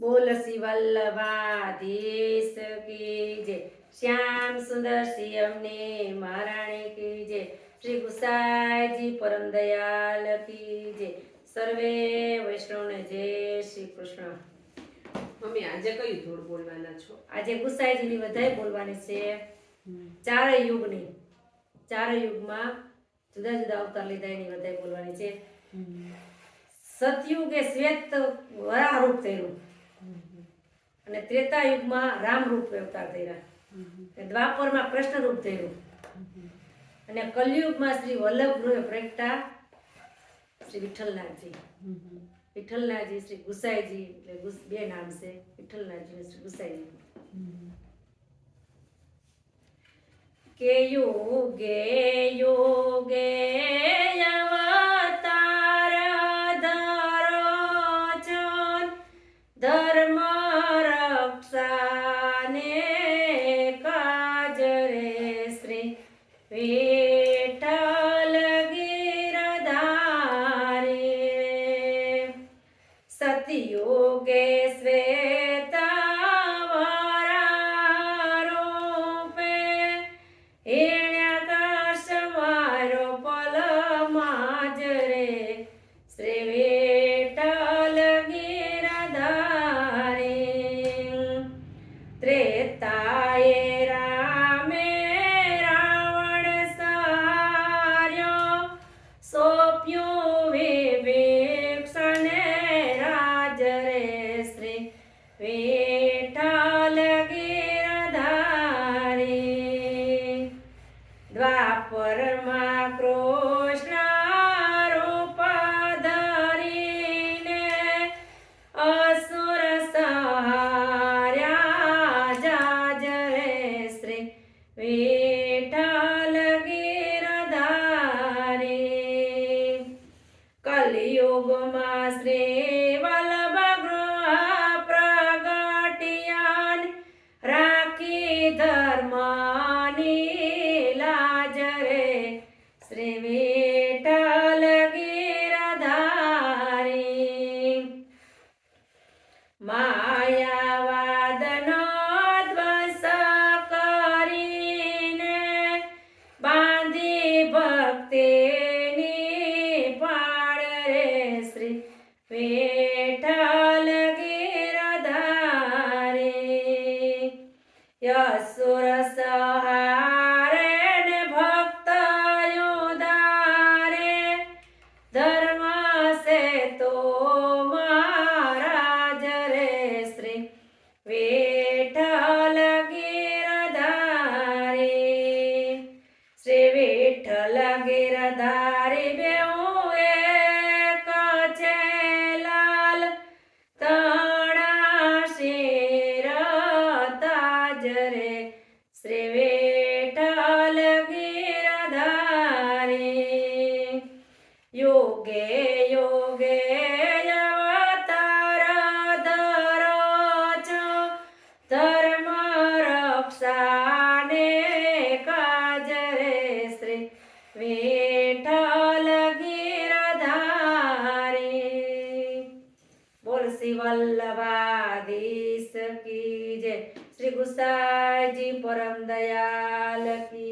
બોલ શ્રી વલ્લભાધીશ કી જય. શ્યામ સુંદર શ્રી અમને મહારાણી કી જય. શ્રી ગુસાઈજી પરમ દયાલ કી જય. સર્વે વૈષ્ણવને જય શ્રી કૃષ્ણ. મમ્મી આજે કયું ધૂળ બોલવાના છો? આજે ગુસાઈજીની વધારે બોલવાની છે. ચાર યુગની. ચાર યુગમાં જુદા જુદા અવતાર લીધા એની વધારે બોલવાની છે. સતયુગ એ શ્વેત વરાહ રૂપ થયેલું. અને ત્રેતા યુગમાં રામ રૂપ અવતાર અને દ્વાપરમાં કૃષ્ણ રૂપ થયું અને કલયુગમાં શ્રી વલ્લભ ગૃહે પ્રગટા શ્રી વિઠ્ઠલનાથજી. વિઠ્ઠલનાથજી શ્રી ગુસાઈજી એટલે બે નામ છે વિઠ્ઠલનાથજી શ્રી ગુસાઈજી. કે યોગે યોગે વિઠ્ઠલ ગિરધારી સતયુગે વિઠ્ઠલ ગિરધારી કલયુગમાં શ્રી વલ્લભ યસુર સહારે ને ભક્ત યોધારે ધર્મ સે તો મહારાજ રે શ્રી વિઠ્ઠલ ગીરધારી. શ્રી વિઠ્ઠલ ગિરધારી બેઉ योगे योगे અવતાર ધર ધર્મ રક્ષાને કાજરે શ્રી વિઠ્ઠલ ગીરધારી. બોલ શિવલ્લભાધીશ કી જય. શ્રી ગુસાઈજી પરમ દયાલ કી